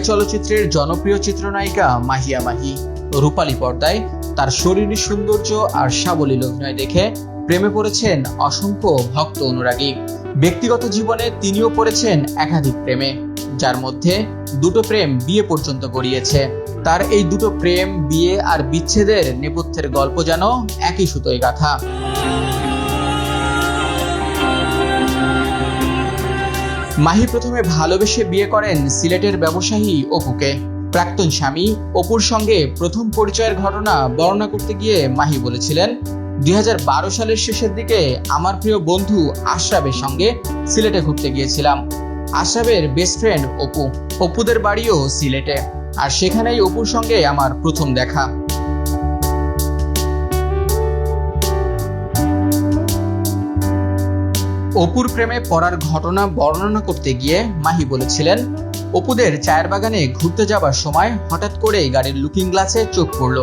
চলচ্চিত্রের জনপ্রিয় চিত্রনায়িকা মাহিয়া মাহি। রূপালী পর্দায় তার শরীরী সৌন্দর্য আর সাবলীল অভিনয় দেখে প্রেমে পড়েছেন অসংখ্য ভক্ত অনুরাগী। ব্যক্তিগত জীবনে তিনিও পড়েছেন একাধিক প্রেমে, যার মধ্যে দুটো প্রেম বিয়ে পর্যন্ত গড়িয়েছে। তার এই দুটো প্রেম, বিয়ে আর বিচ্ছেদের নেপথ্যের গল্প যেন একই সুতোয় গাথা। মাহি প্রথমে ভালোবেসে বিয়ে করেন সিলেটের ব্যবসায়ী অপুকে। প্রাক্তন স্বামী অপুর সঙ্গে প্রথম পরিচয়ের ঘটনা বর্ণনা করতে গিয়ে মাহি বলেছিলেন, দুই হাজার বারো সালের শেষের দিকে আমার প্রিয় বন্ধু আশরাফের সঙ্গে সিলেটে ঘুরতে গিয়েছিলাম। আশরাফের বেস্ট ফ্রেন্ড অপু। অপুদের বাড়িও সিলেটে। আর সেখানেই অপুর সঙ্গে আমার প্রথম দেখা। অপুর প্রেমে পড়ার ঘটনা বর্ণনা করতে গিয়ে মাহি বলেছিলেন, অপুদের চায়ের বাগানে ঘুরতে যাবার সময় হঠাৎ করেই গাড়ির লুকিং গ্লাসে চোখ পড়ল।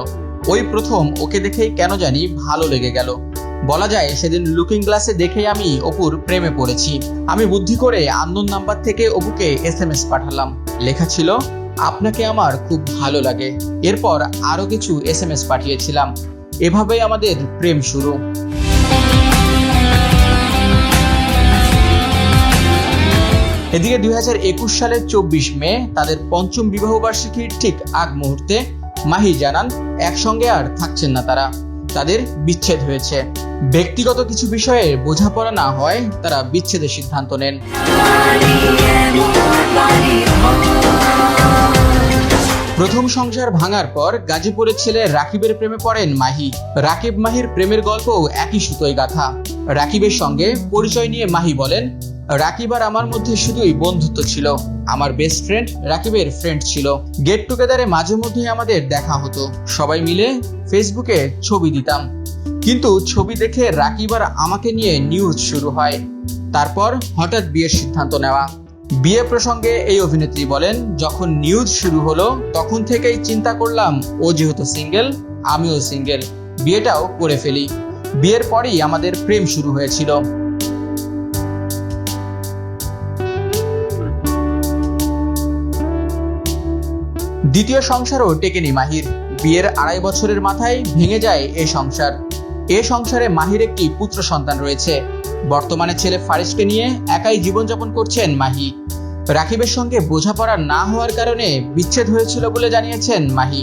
ওই প্রথম ওকে দেখেই কেন জানি ভালো লেগে গেল। বলা যায় সেদিন লুকিং গ্লাসে দেখেই আমি অপুর প্রেমে পড়েছি। আমি বুদ্ধি করে আন্দোলন নাম্বার থেকে অপুকে এস এম এস পাঠালাম। লেখা ছিল, আপনাকে আমার খুব ভালো লাগে। এরপর আরও কিছু এস এম এস পাঠিয়েছিলাম। এভাবেই আমাদের প্রেম শুরু। এদিকে দুই হাজার একুশ সালের চব্বিশ মে, তাদের পঞ্চম বিবাহ বার্ষিকীর ঠিক আগ মুহূর্তে মাহি জানান, একসঙ্গে আর থাকছেন না তারা। তাদের বিচ্ছেদ হয়েছে। ব্যক্তিগত কিছু বিষয়ে বোঝাপড়া না হয়, তারা বিচ্ছেদের সিদ্ধান্ত নেন। প্রথম সংসার ভাঙার পর গাজীপুরের ছেলে রাকিবের প্রেমে পড়েন মাহি। রাকিব মাহির প্রেমের গল্প একই সুতোয় গাথা। রাকিবের সঙ্গে পরিচয় নিয়ে মাহি বলেন রাকিব আর আমার মধ্যে শুধুই বন্ধুত্ব ছিল। আমার বেস্ট ফ্রেন্ড রাকিবের ফ্রেন্ড ছিল। গেট টুগেদারে মাঝে মধ্যেই আমাদের দেখা হতো। সবাই মিলে ফেসবুকে ছবি দিতাম। কিন্তু ছবি দেখে রাকিব আর আমাকে নিয়ে নিউজ শুরু হয়। তারপর হঠাৎ বিয়ের সিদ্ধান্ত নেওয়া। বিয়ে প্রসঙ্গে এই অভিনেত্রী বলেন, যখন নিউজ শুরু হলো, তখন থেকেই চিন্তা করলাম, ও যেহেতু সিঙ্গেল আমিও সিঙ্গেল বিয়েটাও করে ফেলি। বিয়ের পরেই আমাদের প্রেম শুরু হয়েছিল। দ্বিতীয় সংসারও টেকেনি মাহির। বিয়ের আড়াই বছরের মাথায় ভেঙে যায় এ সংসার। এ সংসারে মাহির একটি পুত্র সন্তান রয়েছে। বর্তমানে ছেলে ফারিসকে নিয়ে একাই জীবনযাপন করছেন মাহি। রাকিবের সঙ্গে বোঝাপড়া না হওয়ার কারণে বিচ্ছেদ হয়েছিল বলে জানিয়েছেন মাহি।